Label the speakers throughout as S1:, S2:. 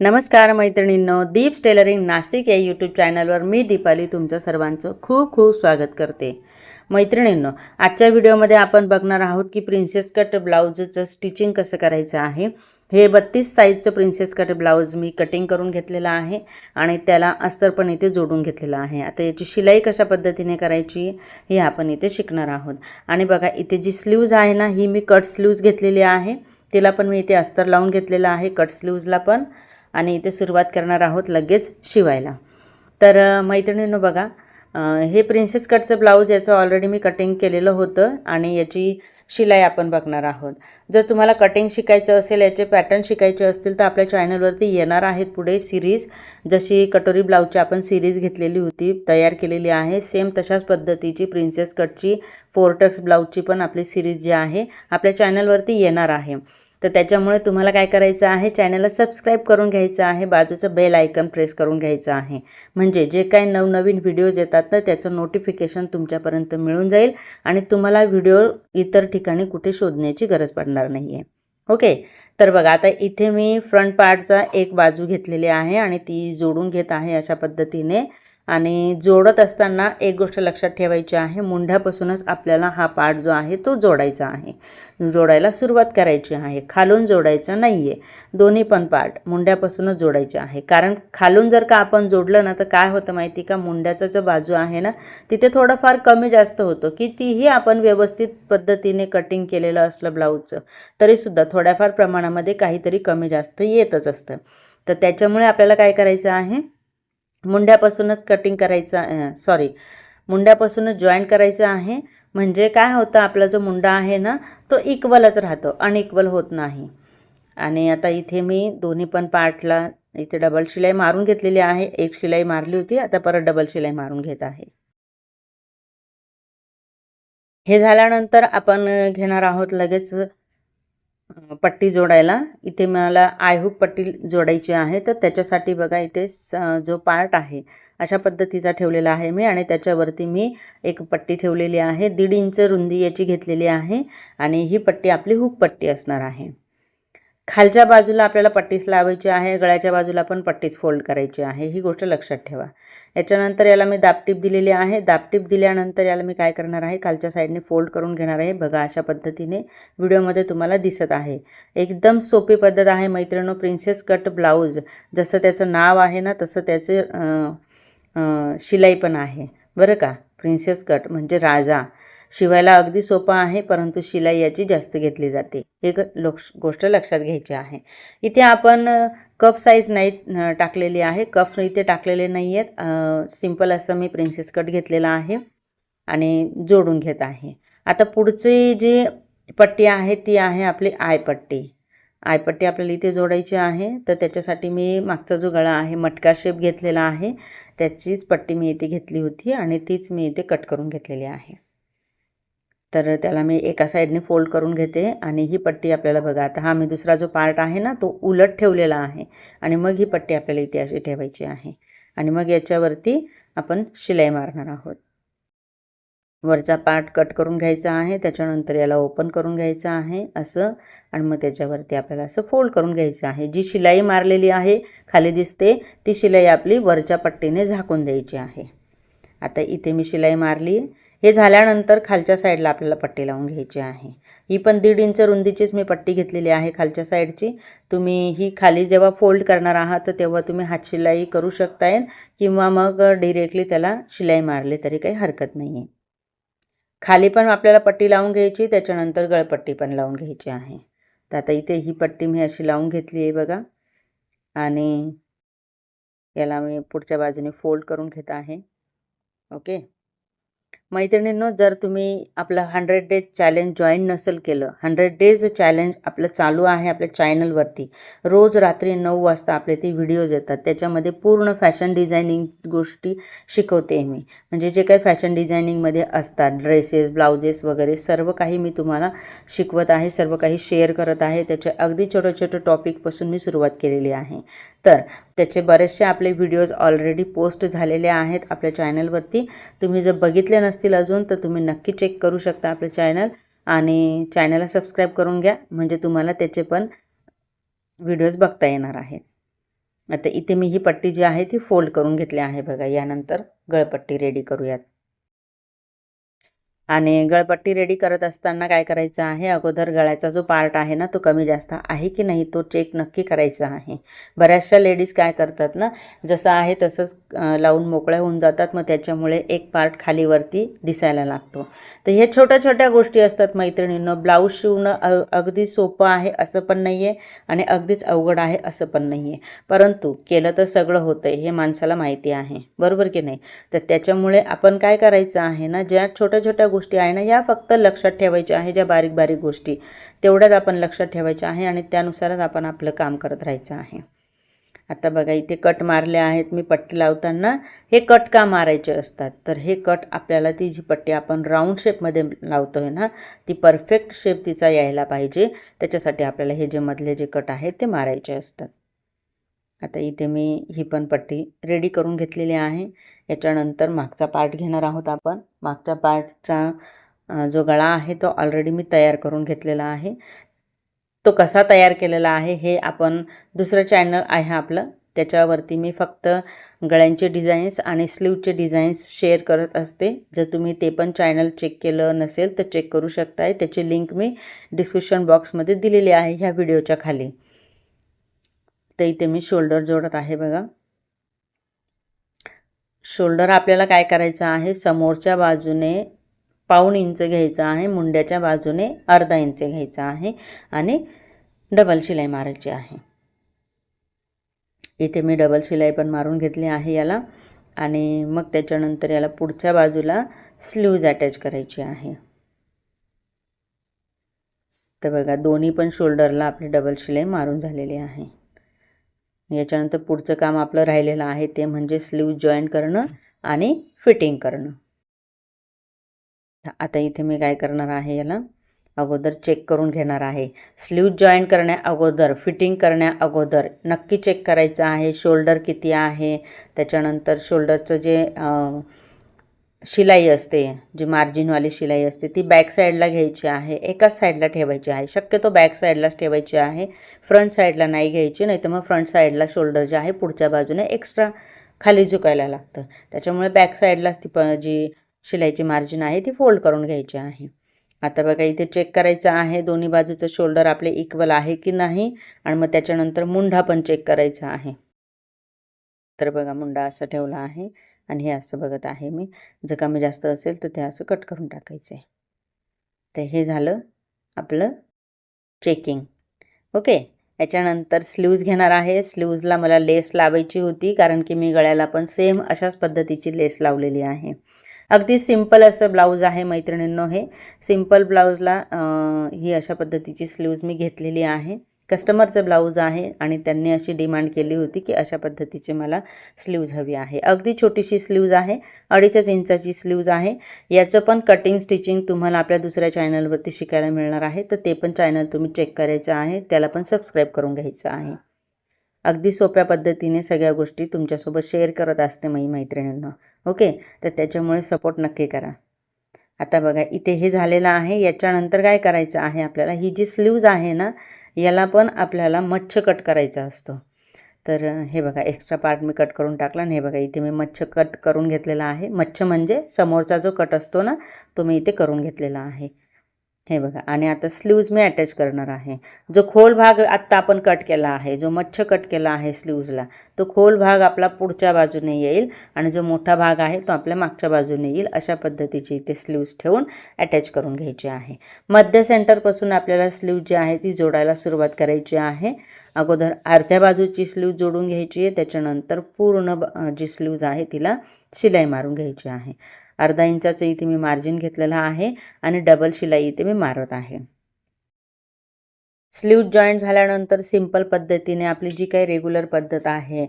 S1: नमस्कार मैत्रिणींनो दीप्स टेलरिंग नाशिक या यूट्यूब चॅनलवर मी दीपाली तुमचं सर्वांचं खूप खूप स्वागत करते. मैत्रिणींनो आजच्या व्हिडिओमध्ये आपण बघणार आहोत की प्रिन्सेस कट ब्लाऊजचं स्टिचिंग कसं करायचं आहे. हे बत्तीस साईजचं प्रिन्सेस कट ब्लाऊज मी कटिंग करून घेतलेलं आहे आणि त्याला अस्तर पण इथे जोडून घेतलेलं आहे. आता याची शिलाई कशा पद्धतीने करायची हे आपण इथे शिकणार आहोत. आणि बघा इथे जी स्लीव्ज आहे ना ही मी कट स्लीव्ज घेतलेली आहे. तिला पण मी इथे अस्तर लावून घेतलेलं आहे कट स्लीव्जला पण. आणि इथे सुरुवात करणार आहोत लगेच शिवायला. तर मैत्रिणींनो बघा हे प्रिन्सेस कटचं ब्लाऊज याचं ऑलरेडी मी कटिंग केलेलं होतं आणि याची शिलाई आपण बघणार आहोत. जर तुम्हाला कटिंग शिकायचं असेल याचे पॅटर्न शिकायचे असतील तर आपल्या चॅनलवरती येणार आहेत पुढे सिरीज जशी कटोरी ब्लाऊजची आपण सिरीज घेतलेली होती तयार केलेली आहे सेम तशाच पद्धतीची प्रिन्सेस कटची फोरटक्स ब्लाऊजची पण आपली सिरीज जी आहे आपल्या चॅनलवरती येणार आहे. तर त्याच्यामुळे तुम्हाला काय करायचं आहे चॅनलला सबस्क्राईब करून घ्यायचं आहे बाजूचं बेल आयकन प्रेस करून घ्यायचं आहे. म्हणजे जे काही नवनवीन व्हिडिओज येतात ना त्याचं नोटिफिकेशन तुमच्यापर्यंत मिळून जाईल आणि तुम्हाला व्हिडिओ इतर ठिकाणी कुठे शोधण्याची गरज पडणार नाही आहे ओके तर बघा आता इथे मी फ्रंट पार्टचा एक बाजू घेतलेली आहे आणि ती जोडून घेत आहे अशा पद्धतीने. आणि जोडत असताना एक गोष्ट लक्षात ठेवायची आहे मुंढ्यापासूनच आपल्याला हा पार्ट जो आहे तो जोडायचा आहे. जोडायला सुरुवात करायची आहे. खालून जोडायचं नाही आहे दोन्ही पण पार्ट मुंड्यापासूनच जोडायचे आहे. कारण खालून जर का आपण जोडलं ना तर काय होतं माहिती का? मुंड्याचा जो बाजू आहे ना तिथे थोडंफार कमी जास्त होतं. की तीही आपण व्यवस्थित पद्धतीने कटिंग केलेलं असलं ब्लाऊजचं तरीसुद्धा थोड्याफार प्रमाणामध्ये काहीतरी कमी जास्त येतच असतं. तर त्याच्यामुळे आपल्याला काय करायचं आहे? मुंड्यापासूनच कटिंग करायचं सॉरी मुंड्यापासूनच जॉईन करायचं आहे. म्हणजे काय होतं आपला जो मुंडा आहे ना तो इक्वलच राहतो अनइक्वल होत नाही. आणि आता इथे मी दोन्ही पण पार्टला इथे डबल शिलाई मारून घेतलेली आहे. एक शिलाई मारली होती आता परत डबल शिलाई मारून घेत आहे. हे झाल्यानंतर आपण घेणार आहोत लगेच पट्टी जोडायला. इथे मला आयहूक पट्टी जोडायची आहे. तर त्याच्यासाठी बघा इथे स जो पार्ट आहे अशा पद्धतीचा ठेवलेला आहे मी आणि त्याच्यावरती मी एक पट्टी ठेवलेली आहे. दीड इंच रुंदी याची घेतलेली आहे आणि ही पट्टी आपली हुक पट्टी असणार आहे. खालच्या बाजूला आपल्याला पट्टीस लावायची आहे गळ्याच्या बाजूला पण पट्टीस फोल्ड करायची आहे ही गोष्ट लक्षात ठेवा. याच्यानंतर याला मी दापटीप दिलेली आहे. दापटीप दिल्यानंतर याला मी काय करणार आहे खालच्या साईडने फोल्ड करून घेणार आहे. बघा अशा पद्धतीने व्हिडिओमध्ये तुम्हाला दिसत आहे. एकदम सोपी पद्धत आहे मैत्रिणो प्रिन्सेस कट ब्लाऊज. जसं त्याचं नाव आहे ना तसं त्याचे शिलाई पण आहे. बरं का? प्रिन्सेस कट म्हणजे राजा. शिवायला अगदी सोपं आहे परंतु शिलाई याची जास्त घेतली जाते. एक लोक्ष गोष्ट लक्षात घ्यायची आहे. इथे आपण कप साईज नाही टाकलेली आहे. कप इथे टाकलेले नाही आहेत सिंपल असं मी प्रिन्सेस कट घेतलेला आहे आणि जोडून घेत आहे. आता पुढची जी पट्टी आहे ती आहे आपली आयपट्टी आयपट्टी आपल्याला इथे जोडायची आहे. तर त्याच्यासाठी मी मागचा जो गळा आहे मटका शेप घेतलेला आहे. त्याचीच पट्टी मी इथे घेतली होती आणि तीच मी इथे कट करून घेतलेली आहे. तर त्याला मी एका साईडने फोल्ड करून घेते आणि ही पट्टी आपल्याला बघा आता हा मी दुसरा जो पार्ट आहे ना तो उलट ठेवलेला आहे आणि मग ही पट्टी आपल्याला इथे अशी ठेवायची आहे आणि मग याच्यावरती आपण शिलाई मारणार आहोत. वरचा पार्ट कट करून घ्यायचा आहे त्याच्यानंतर याला ओपन करून घ्यायचं आहे असं आणि मग त्याच्यावरती आपल्याला असं फोल्ड करून घ्यायचं आहे. जी शिलाई मारलेली आहे खाली दिसते ती शिलाई आपली वरच्या पट्टीने झाकून द्यायची आहे. आता इथे मी शिलाई मारली हे झाल्यानंतर खालच्या साईडला आपल्याला पट्टी लावून घ्यायची आहे. ही पण दीड इंच रुंदीचीच मी पट्टी घेतलेली आहे खालच्या साईडची. तुम्ही ही खाली जेव्हा फोल्ड करणार आहात तर तेव्हा तुम्ही हातशिलाई करू शकताय किंवा मग डिरेक्टली त्याला शिलाई मारली तरी काही हरकत नाही आहे खाली पण आपल्याला पट्टी लावून घ्यायची त्याच्यानंतर गळपट्टी पण लावून घ्यायची आहे. तर आता इथे ही पट्टी मी अशी लावून घेतली आहे बघा. आणि याला मी पुढच्या बाजूने फोल्ड करून घेत आहे. ओके? मैत्रिणींनो जर तुम्ही आपलं हंड्रेड डेज चॅलेंज जॉईन नसेल केलं हंड्रेड डेज चॅलेंज आपलं चालू आहे आपल्या चॅनलवरती रोज रात्री नऊ वाजता आपले ते व्हिडिओज येतात. त्याच्यामध्ये पूर्ण फॅशन डिझायनिंग गोष्टी शिकवते मी. म्हणजे जे काही फॅशन डिझायनिंगमध्ये असतात ड्रेसेस ब्लाउजेस वगैरे सर्व काही मी तुम्हाला शिकवत आहे सर्व काही शेअर करत आहे. त्याचे अगदी छोटे छोटे टॉपिकपासून मी सुरुवात केलेली आहे. तर त्याचे बरेचसे आपले व्हिडिओज ऑलरेडी पोस्ट झालेले आहेत आपल्या चॅनलवरती तुम्ही जर बघितले नसतील अजून तर तुम्ही नक्की चेक करू शकता आपले चॅनल आणि चॅनलला सबस्क्राईब करून घ्या म्हणजे तुम्हाला त्याचे पण व्हिडिओज बघता येणार आहेत. आता इथे मी ही पट्टी जी आहे ती फोल्ड करून घेतली आहे बघा. यानंतर गळपट्टी रेडी करूयात. आणि गळपट्टी रेडी करत असताना काय करायचं आहे? अगोदर गळ्याचा जो पार्ट आहे ना तो कमी जास्त आहे की नाही तो चेक नक्की करायचा आहे. बऱ्याचशा लेडीज काय करतात ना जसं आहे तसंच लावून मोकळ्या होऊन जातात. मग त्याच्यामुळे एक पार्ट खालीवरती दिसायला लागतो. तर हे छोट्या छोट्या गोष्टी असतात मैत्रिणींनं. ब्लाऊज शिवणं अगदी सोपं आहे असं पण नाही आहे आणि अगदीच अवघड आहे असं पण नाही आहे परंतु केलं तर सगळं होतं हे माणसाला माहिती आहे. बरोबर की नाही? तर त्याच्यामुळे आपण काय करायचं आहे ना ज्या छोट्या छोट्या गोष्टी आहे ना या फक्त लक्षात ठेवायच्या आहे ज्या बारीक बारीक गोष्टी. तेवढ्याच आपण लक्षात ठेवायच्या आहे आणि त्यानुसारच आपण आपलं काम करत राहायचं आहे. आता बघा इथे कट मारले आहेत. मी पट्टी लावताना हे कट का मारायचे असतात? तर हे कट आपल्याला ती जी पट्टी आपण राऊंड शेपमध्ये लावतो आहे ना ती परफेक्ट शेप तिचा यायला पाहिजे. त्याच्यासाठी आपल्याला हे जे मधले जे कट आहेत ते मारायचे असतात. आता इथे मी ही पण पट्टी रेडी करून घेतलेली आहे. याच्यानंतर मागचा पार्ट घेणार आहोत आपण. मागच्या पार्टचा जो गळा आहे तो ऑलरेडी मी तयार करून घेतलेला आहे. तो कसा तयार केलेला आहे हे आपण दुसरं चॅनल आहे आपलं. त्याच्यावरती मी फक्त गळ्यांचे डिझाईन्स आणि स्लीवचे डिझाईन्स शेअर करत असते. जर तुम्ही ते पण चॅनल चेक केलं नसेल तर चेक करू शकताय. त्याची लिंक मी डिस्क्रिप्शन बॉक्समध्ये दिलेली आहे ह्या व्हिडिओच्या खाली. तर इथे मी शोल्डर जोडत आहे बघा. शोल्डर आपल्याला काय करायचं आहे? समोरच्या बाजूने पाऊण इंच घ्यायचं आहे मुंड्याच्या बाजूने अर्धा इंच घ्यायचा आहे आणि डबल शिलाई मारायची आहे. इथे मी डबल शिलाई पण मारून घेतली आहे याला आणि मग त्याच्यानंतर याला पुढच्या बाजूला स्लीव्ज अटॅच करायची आहे. तर बघा दोन्ही पण शोल्डरला आपली डबल शिलाई मारून झालेली आहे. याच्यानंतर पुढचं काम आपलं राहिलेलं आहे ते म्हणजे स्लीव जॉईन करणं आणि फिटिंग करणं. आता इथे मी काय करणार आहे याला? अगोदर चेक करून घेणार आहे. स्लीव जॉईन करण्या अगोदर फिटिंग करण्या अगोदर नक्की चेक करायचं आहे. शोल्डर किती आहे? त्याच्यानंतर शोल्डरचं जे शिलाई असते जी मार्जिनवाली शिलाई असते ती बॅक साईडला घ्यायची आहे एकाच साईडला ठेवायची आहे. शक्यतो बॅक साईडलाच ठेवायची आहे फ्रंट साईडला नाही घ्यायची नाही तर मग फ्रंट साईडला शोल्डर जे आहे पुढच्या बाजूने एक्स्ट्रा खाली झुकायला लागतं. त्याच्यामुळे बॅक साईडलाच ती प जी शिलाईची मार्जिन आहे ती फोल्ड करून घ्यायची आहे. आता बघा इथे चेक करायचं आहे दोन्ही बाजूचं शोल्डर आपले इक्वल आहे की नाही आणि मग त्याच्यानंतर मुंढा पण चेक करायचा आहे. तर बघा मुंडा असा ठेवला आहे. आणि हे असं बघत आहे मी. जर कमी जास्त असेल तर ते असं कट करून टाकायचं आहे तर हे झालं आपलं चेकिंग ओके याच्यानंतर स्लीव्ज घेणार आहे. स्लीव्जला मला लेस लावायची होती कारण की मी गळ्याला पण सेम अशाच पद्धतीची लेस लावलेली आहे. अगदी सिंपल असं ब्लाऊज आहे मैत्रिणींनो हे. सिंपल ब्लाऊजला ही अशा पद्धतीची स्लीव्ज मी घेतलेली आहे. कस्टमरचं ब्लाऊज आहे आणि त्यांनी अशी डिमांड केली होती की अशा पद्धतीची मला स्लीव्ज हवी आहे. अगदी छोटीशी स्लीव्ज आहे अडीचच इंचाची स्लीव्ज आहे. याचं पण कटिंग स्टिचिंग तुम्हाला आपल्या दुसऱ्या चॅनलवरती शिकायला मिळणार आहे. तर ते पण चॅनल तुम्ही चेक करायचं आहे. त्याला पण सबस्क्राईब करून घ्यायचं आहे. अगदी सोप्या पद्धतीने सगळ्या गोष्टी तुमच्यासोबत शेअर करत असते मी मैत्रिणींना. ओके तर त्याच्यामुळे सपोर्ट नक्की करा. आता बघा इथे हे झालेलं आहे याच्यानंतर काय करायचं आहे आपल्याला? ही जी स्लीव्ज आहे ना याला पण आपल्याला मच्छ कट करायचा असतो. तर हे बघा एक्स्ट्रा पार्ट मी कट करून टाकला आणि हे बघा इथे मी मच्छ कट करून घेतलेला आहे. मच्छ म्हणजे समोरचा जो कट असतो ना तो मी इथे करून घेतलेला आहे. हे बघा आणि आता स्लीव्ज मी अटॅच करणार आहे. जो खोल भाग आत्ता आपण कट केला आहे जो मच्छ कट केला आहे स्लीव्जला तो खोल भाग आपला पुढच्या बाजूने येईल आणि जो मोठा भाग आहे तो आपल्या मागच्या बाजूने येईल अशा पद्धतीची इथे स्लीव्ज ठेवून अटॅच करून घ्यायची आहे. मध्य सेंटरपासून आपल्याला स्लीव जी आहे ती जोडायला सुरुवात करायची आहे. अगोदर अर्ध्या बाजूची स्लीव जोडून घ्यायची आहे त्याच्यानंतर पूर्ण जी स्लीव्ज आहे तिला शिलाई मारून घ्यायची आहे. अर्धा इंचाचं इथे मी मार्जिन घेतलेलं आहे आणि डबल शिलाई इथे मी मारत आहे. स्लीव जॉईंट झाल्यानंतर सिंपल पद्धतीने आपली जी काही रेग्युलर पद्धत आहे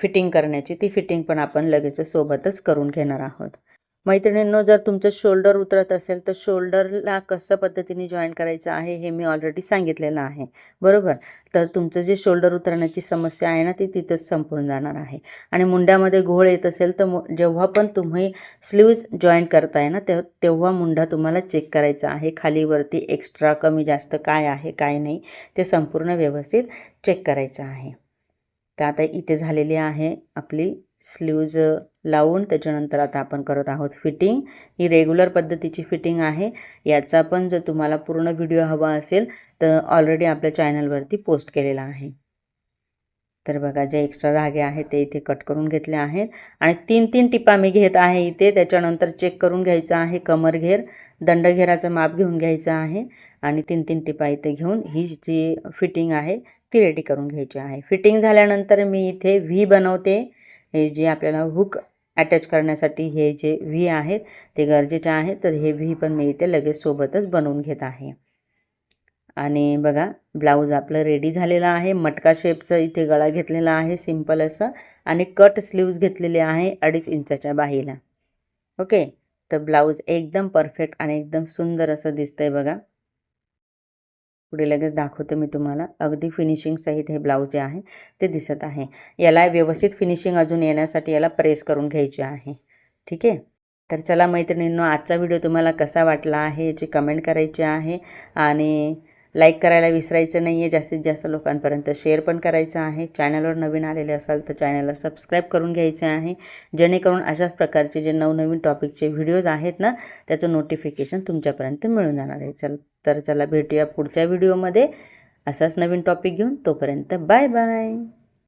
S1: फिटिंग करण्याची ती फिटिंग पण आपण लगेच सोबतच करून घेणार आहोत. मैत्रिणींनो जर तुमचं शोल्डर उतरत असेल तर शोल्डरला कसं पद्धतीने जॉईन करायचं आहे हे मी ऑलरेडी सांगितलेलं आहे. बरोबर? तर तुमचं जे शोल्डर उतरण्याची समस्या आहे ना ती तिथंच संपून जाणार आहे. आणि मुंड्यामध्ये घोळ येत असेल तर मु जेव्हा पण तुम्ही स्लीव्ज जॉईन करताय ना ते तेव्हा मुंडा तुम्हाला चेक करायचा आहे खालीवरती एक्स्ट्रा कमी जास्त काय आहे काय नाही ते संपूर्ण व्यवस्थित चेक करायचं आहे. तर आता इथे झालेली आहे आपली स्लीव्ज लावून त्याच्यानंतर आता आपण करत आहोत फिटिंग. ही रेग्युलर पद्धतीची फिटिंग आहे. याचा पण जर तुम्हाला पूर्ण व्हिडिओ हवा असेल तर ऑलरेडी आपल्या चॅनलवरती पोस्ट केलेला आहे. तर बघा जे एक्स्ट्रा धागे आहेत ते इथे कट करून घेतले आहेत. आणि तीन तीन टिपा मी घेत आहे इथे. त्याच्यानंतर चेक करून घ्यायचं आहे कमर घेर. दंडघेराचं माप घेऊन घ्यायचं आहे. आणि तीन तीन टिपा इथे घेऊन ही जी फिटिंग आहे ती रेडी करून घ्यायची आहे. फिटिंग झाल्यानंतर मी इथे व्ही बनवते. हे जे आपल्याला हुक अटॅच करण्यासाठी हे जे व्ही आहेत ते गरजेचे आहे तर हे व्ही पण मी इथे लगेच सोबतच बनवून घेत आहे. आणि बघा ब्लाऊज आपलं रेडी झालेलं आहे मटका शेपचं इथे गळा घेतलेला आहे सिंपल असं आणि कट स्लीव्ज घेतलेले आहे अडीच इंचाच्या बाहीला. ओके तर ब्लाऊज एकदम परफेक्ट आणि एकदम सुंदर असं दिसतंय बघा. पुढे लगेच दाखवते मी तुम्हाला. अगदी फिनिशिंगसहित हे ब्लाऊज जे आहे ते दिसत आहे. याला व्यवस्थित फिनिशिंग अजून येण्यासाठी याला प्रेस करून घ्यायचे आहे. ठीक आहे? तर चला मैत्रिणींनो आजचा व्हिडिओ तुम्हाला कसा वाटला आहे याची कमेंट करायची आहे. आणि लाईक करायला विसरायचं नाही आहे जास्तीत जास्त लोकांपर्यंत शेअर पण करायचं आहे. चॅनलवर नवीन आलेले असाल तर चॅनलला सबस्क्राईब करून घ्यायचं आहे. जेणेकरून अशाच प्रकारचे जे नवनवीन टॉपिकचे व्हिडिओज आहेत ना त्याचं नोटिफिकेशन तुमच्यापर्यंत मिळून जाणार आहे. चल तर चला भेटूया पुढच्या व्हिडिओमध्ये असाच नवीन टॉपिक घेऊन तोपर्यंत बाय बाय